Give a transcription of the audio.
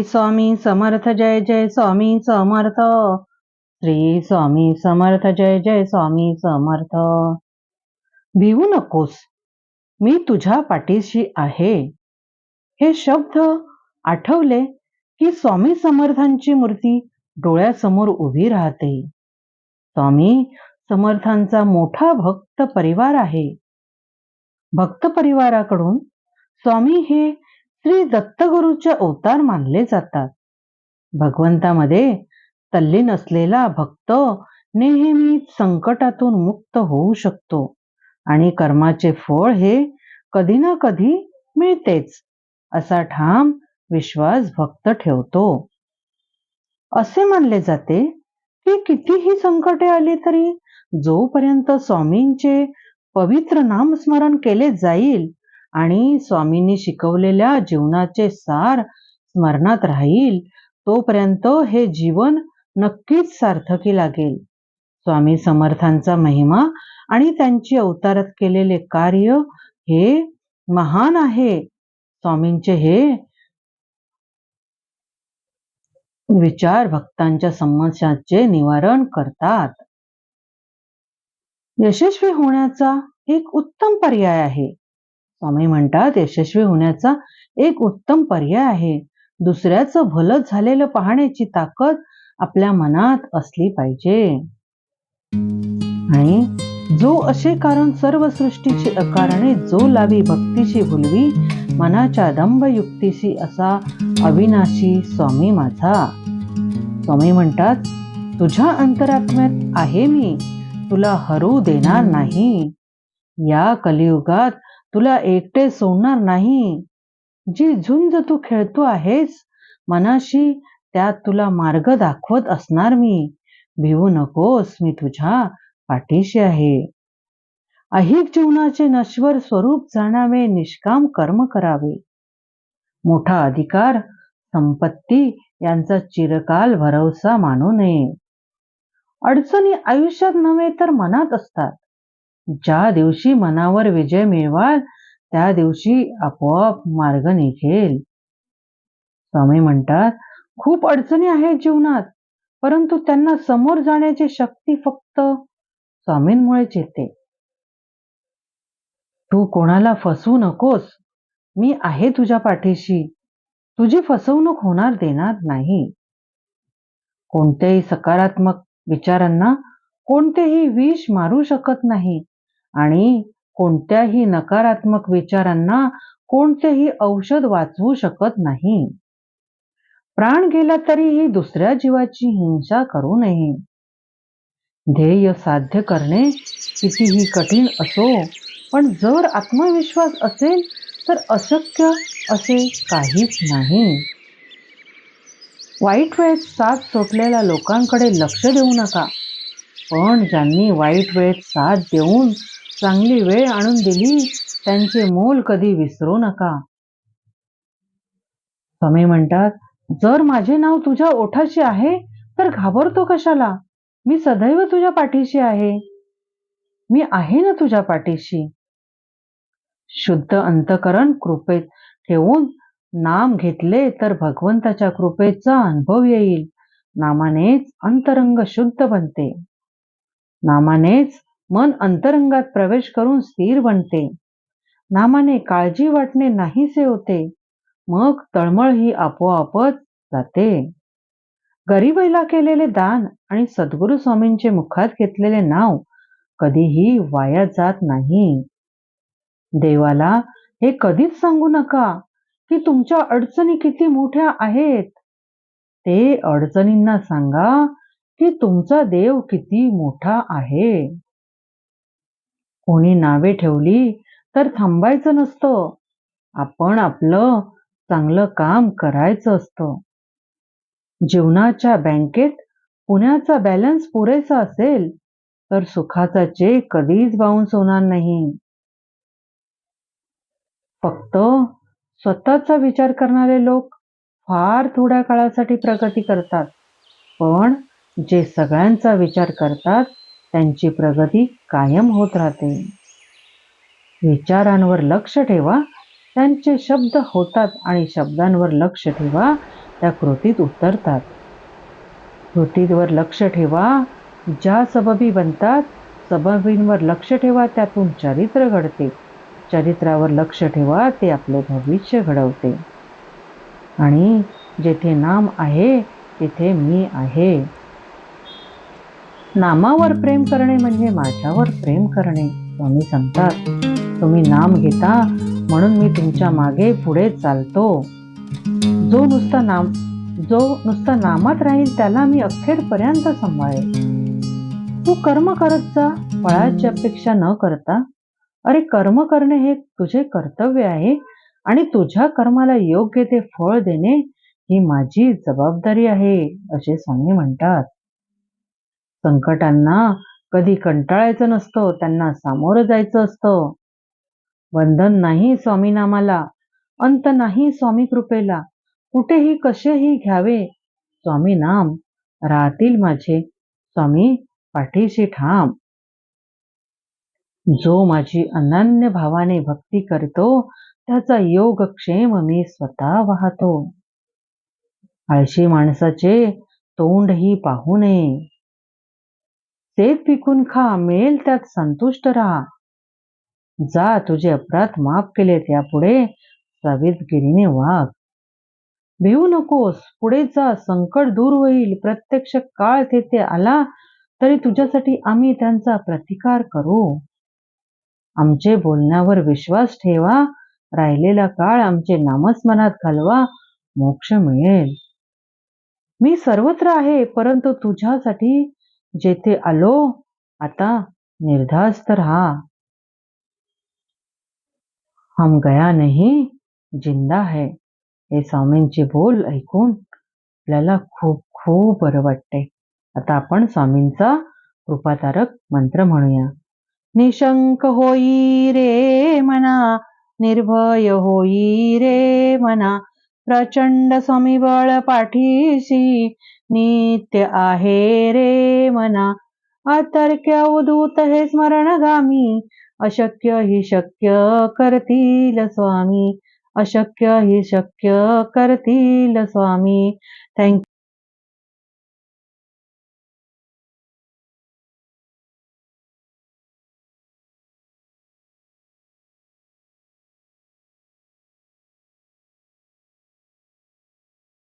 श्री स्वामी समर्थ जय जय स्वामी समर्थ. श्री स्वामी समर्थ जय जय स्वामी समर्थ. भिवू नकोस. मी तुझ्या पाठीशी आहे. हे शब्द आठवले की स्वामी समर्थांची मूर्ती डोळ्यासमोर उभी राहते. स्वामी समर्थांचा मोठा भक्त परिवार आहे. भक्त परिवाराकडून स्वामी हे श्री दत्तगुरूचे अवतार मानले जातात. भगवंतामध्ये तल्लीन असलेला भक्त नेहमी संकटातून मुक्त होऊ शकतो आणि कर्माचे फळ हे कधी ना कधी मिळतेच असा ठाम विश्वास भक्त ठेवतो. असे मानले जाते की कितीही संकटे आली तरी जोपर्यंत स्वामींचे पवित्र नामस्मरण केले जाईल आणि स्वामींनी शिकवलेल्या जीवनाचे सार स्मरणात राहील तोपर्यंत हे जीवन नक्कीच सार्थकी लागेल. स्वामी समर्थांचा महिमा आणि त्यांची अवतारात केलेले कार्य हे महान आहे. स्वामींचे हे विचार भक्तांच्या समस्यांचे निवारण करतात. यशस्वी होण्याचा एक उत्तम पर्याय आहे. स्वामी म्हणतात यशस्वी होण्याचा एक उत्तम पर्याय आहे. दुसऱ्याचं भलं झालेलं पाहण्याची ताकद आपल्या मनात असली पाहिजे. आणि जो असे कारण सर्व सृष्टीची अकारणे जो लावी भक्तीशी भुलवी मनाच्या दंभ युक्तीशी असा अविनाशी स्वामी माझा. स्वामी म्हणतात तुझ्या अंतरात्म्यात आहे मी तुला हरू देणार नाही. या कलियुगात तुला एकटे सोडणार नाही. जी झुंज तू खेळतो आहेस मनाशी त्यात तुला मार्ग दाखवत असणार मी. भिवू नकोस मी तुझ्या पाठीशी आहे. अहिक जीवनाचे नश्वर स्वरूप जाणावे निष्काम कर्म करावे. मोठा अधिकार संपत्ती यांचा चिरकाल भरवसा मानू नये. अडचणी आयुष्यात नव्हे तर मनात असतात. ज्या दिवशी मनावर विजय मिळवाल त्या दिवशी आपोआप मार्ग निघेल. स्वामी म्हणतात खूप अडचणी आहेत जीवनात परंतु त्यांना समोर जाण्याची शक्ती फक्त स्वामींमुळेच येते. तू कोणाला फसवू नकोस. मी आहे तुझ्या पाठीशी. तुझी फसवणूक होणार देणार नाही. कोणत्याही सकारात्मक विचारांना कोणतेही विष मारू शकत नाही आणि कोणत्याही नकारात्मक विचारांना कोणतेही औषध वाचवू शकत नाही. प्राण गेला तरीही दुसऱ्या जीवाची हिंसा करू नये. ध्येय साध्य करणे कितीही कठीण असो पण जर आत्मविश्वास असेल तर अशक्य असे काहीच नाही. वाईट वेळेत साथ सोडलेल्या लोकांकडे लक्ष देऊ नका पण ज्यांनी वाईट वेळेत साथ देऊन चांगली वेळ आणून दिली त्यांचे मोल कधी विसरू नका. स्वामी म्हणतात जर माझे नाव तुझ्या ओठाशी आहे तर घाबरतो कशाला? मी सदैव तुझ्या पाठीशी आहे. मी आहे ना तुझ्या पाठीशी. शुद्ध अंतकरण कृपेत ठेवून नाम घेतले तर भगवंताच्या कृपेचा अनुभव येईल. नामानेच अंतरंग शुद्ध बनते. नामानेच मन अंतरंगात प्रवेश करून स्थिर बनते. नामाने काळजी वाटणे नाहीसे होते. मग तळमळ ही आपोआपच जाते. गरीबाईला केलेले दान आणि सद्गुरु स्वामींचे मुखात घेतलेले नाव कधीही वाया जात नाही. देवाला हे कधीच सांगू नका की तुमच्या अडचणी किती मोठ्या आहेत. ते अडचणींना सांगा की तुमचा देव किती मोठा आहे. कोणी नावे ठेवली तर थांबायचं नसतं. आपण आपलं चांगलं काम करायचं असतं. जीवनाच्या बँकेत पुण्याचा बॅलन्स पुरेसा असेल तर सुखाचा चेक कधीच बाउन्स होणार नाही. फक्त स्वतःचा विचार करणारे लोक फार थोड्या काळासाठी प्रगती करतात. पण जे सगळ्यांचा विचार करतात त्यांची प्रगती कायम होत राहते. विचारांवर लक्ष ठेवा त्यांचे शब्द होतात आणि शब्दांवर लक्ष ठेवा त्या कृतीत उतरतात. कृतीवर लक्ष ठेवा ज्या सबबी बनतात सबबींवर लक्ष ठेवा त्यातून चरित्र घडते. चरित्रावर लक्ष ठेवा ते आपले भविष्य घडवते. आणि जेथे नाम आहे तिथे मी आहे. नामावर प्रेम करणे म्हणजे माझ्यावर प्रेम करणे. स्वामी सांगतात तुम्ही नाम घेता म्हणून मी तुमच्या मागे पुढे चालतो. जो नुसता नाम जो नुसता नामात राहील त्याला मी अखेरपर्यंत सांभाळेल. तू कर्म करत जा फळाची अपेक्षा न करता. अरे कर्म करणे हे तुझे कर्तव्य आहे आणि तुझ्या कर्माला योग्य ते फळ देणे ही माझी जबाबदारी आहे असे स्वामी म्हणतात. संकटांना कधी कंटाळायचं नसतं त्यांना सामोरं जायचं असतं. बंधन नाही स्वामी नामाला अंत नाही स्वामी कृपेला कुठेही कसेही घ्यावे. स्वामी नाम राहतील माझे स्वामी पाठीशी ठाम. जो माझी अनन्य भावाने भक्ती करतो त्याचा योगक्षेम मी स्वतः वाहतो. आळशी माणसाचे तोंडही पाहू नये. ते पिकून खा मिळेल त्यात संतुष्ट राहा. जा तुझे अपराध माफ केले त्यापुढे सावितगिरीने वाघ. भिवू नकोस पुढे जा संकट दूर होईल प्रत्यक्ष काळ तेथे आला तरी तुझ्यासाठी आम्ही त्यांचा प्रतिकार करू. आमचे बोलण्यावर विश्वास ठेवा राहिलेला काळ आमचे नामस्मनात घालवा मोक्ष मिळेल. मी सर्वत्र आहे परंतु तुझ्यासाठी जेथे आलो आता निर्धास्त राहा. हम गया नहीं जिंदा है. हे स्वामींचे बोल ऐकून आपल्याला खूप खूप बरं वाटते आता आपण स्वामींचा कृपातारक मंत्र म्हणूया. निशंक होई रे मना निर्भय होई रे मना प्रचंड स्वामीबळ पाठीशी नित्य आहे रे मना. अतर्क्य उदूत हे स्मरणगामी. अशक्य हि शक्य करतील स्वामी. अशक्य हि शक्य करतील स्वामी. थँक्यू